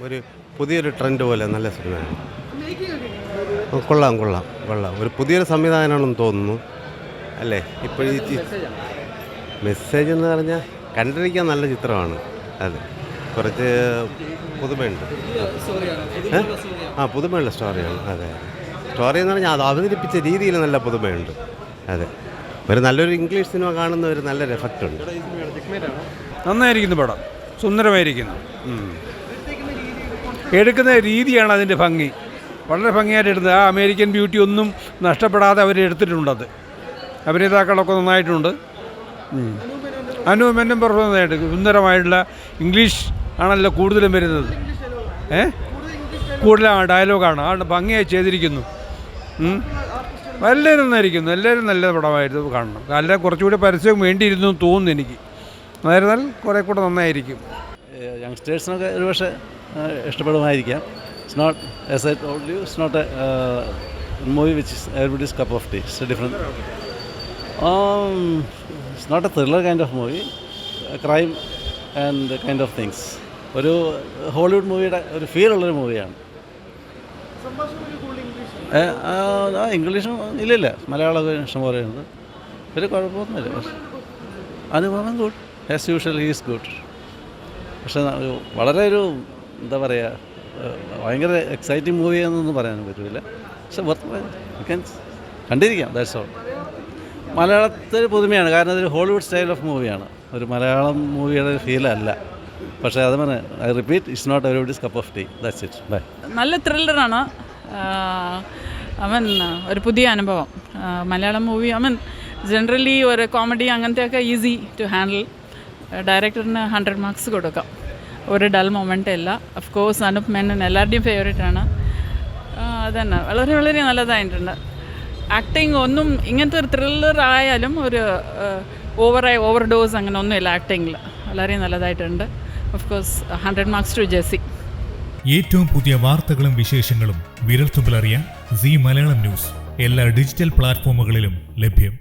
ഒരു പുതിയൊരു ട്രെൻഡ് പോലെ നല്ല സിനിമയാണ്. കൊള്ളാം കൊള്ളാം കൊള്ളാം. ഒരു പുതിയൊരു സംവിധാനമാണെന്ന് തോന്നുന്നു. അല്ലേ? ഇപ്പോഴീ മെസ്സേജ് എന്ന് പറഞ്ഞാൽ കണ്ടിരിക്കാൻ നല്ല ചിത്രമാണ്. അതെ. കുറച്ച് പുതുമയുണ്ട്? ആ പുതുമയുള്ള സ്റ്റോറിയാണ് അതെ. സ്റ്റോറി എന്ന് പറഞ്ഞാൽ അത് അവതരിപ്പിച്ച രീതിയിൽ നല്ല പുതുമയുണ്ട്. അതെ. ഒരു നല്ലൊരു ഇംഗ്ലീഷ് സിനിമ കാണുന്ന ഒരു നല്ലൊരു എഫക്റ്റ് ഉണ്ട്. നന്നായിരിക്കുന്നു പടം. സുന്ദരമായിരിക്കുന്നു. എടുക്കുന്ന രീതിയാണ് അതിന്റെ ഭംഗി. വളരെ ഭംഗിയായിട്ട് എടുത്തത്. ആ അമേരിക്കൻ ബ്യൂട്ടി ഒന്നും നഷ്ടപ്പെടാതെ അവർ എടുത്തിട്ടുണ്ടത്. അഭിനേതാക്കളൊക്കെ നന്നായിട്ടുണ്ട്. അനുപമനും അനുപമെന്നും നന്നായിട്ട്. സുന്ദരമായിട്ടുള്ള ഇംഗ്ലീഷ് ആണല്ലോ കൂടുതലും വരുന്നത്. ഏ? കൂടുതലാണ് ഡയലോഗാണ്. ആ ഭംഗിയായി ചെയ്തിരിക്കുന്നു. എല്ലാവരും നന്നായിരിക്കുന്നു. എല്ലാവരും നല്ല പടമായിരുന്നു കാണണം. അല്ല കുറച്ചുകൂടി പരസ്യം വേണ്ടിയിരുന്നു തോന്നുന്നു എനിക്ക്. അതായിരുന്നാൽ കുറേ കൂടെ നന്നായിരിക്കും. യങ്സ്റ്റേഴ്സിനൊക്കെ ഒരുപക്ഷെ ഇഷ്ടപ്പെടുമായിരിക്കാം. It's not as I told you it's not movie which is everybody's cup of tea it's different it's not a thriller kind of movie crime and kind of things ഒരു ഹോളിവുഡ് മൂവിയുടെ ഒരു ഫീൽ ഉള്ളൊരു മൂവിയാണ് ഇംഗ്ലീഷും ഇല്ലില്ല. മലയാളമൊക്കെ ഇഷ്ടം ഉണ്ട് ഒരു കുഴപ്പമൊന്നുമില്ല. അനുഭവം good as usual is good പക്ഷേ വളരെ ഒരു എന്താ പറയുക ഭയങ്കര എക്സൈറ്റിംഗ് മൂവി എന്നൊന്നും പറയാൻ പറ്റില്ല പക്ഷെ മീൻസ് കണ്ടിരിക്കാം ദാറ്റ്സ് ഓൾ മലയാളത്തിൽ പുതുമയാണ്. കാരണം ഇതൊരു ഹോളിവുഡ് സ്റ്റൈൽ ഓഫ് മൂവിയാണ് ഒരു മലയാളം മൂവിയുടെ ഒരു ഫീലല്ല പക്ഷേ അത് പറഞ്ഞ I repeat it's not everybody's cup of tea that's it bye നല്ല ത്രില്ലറാണ് അവൻ ഒരു പുതിയ അനുഭവം. മലയാളം മൂവി അവൻ ജനറലി ഒരു കോമഡി അങ്ങനത്തെയൊക്കെ ഈസി ടു ഹാൻഡിൽ ഡയറക്ടറിന് ഹൺഡ്രഡ് മാർക്സ് കൊടുക്കാം. ഒരു ഡൽ മൊമെന്റ് ഇല്ല ഓഫ് കോഴ്സ് അനൂപ് മേനൻ എല്ലാവരുടെയും ഫേവറേറ്റ് ആണ്. അതന്നെ. വളരെ വളരെ നല്ലതായിട്ടുണ്ട്. ആക്ടിങ് ഒന്നും ഇങ്ങനത്തെ ഒരു ത്രില്ലർ ആയാലും ഒരു ഓവറായി ഓവർ ഡോസ് അങ്ങനെ ഒന്നുമില്ല ആക്ടിങ്ങിൽ വളരെ നല്ലതായിട്ടുണ്ട്. Of course hundred marks to JC ഏറ്റവും പുതിയ വാർത്തകളും വിശേഷങ്ങളും വിരൽത്തുമ്പിലറിയാൻ സി മലയാളം ന്യൂസ്. എല്ലാ ഡിജിറ്റൽ പ്ലാറ്റ്ഫോമുകളിലും ലഭ്യം.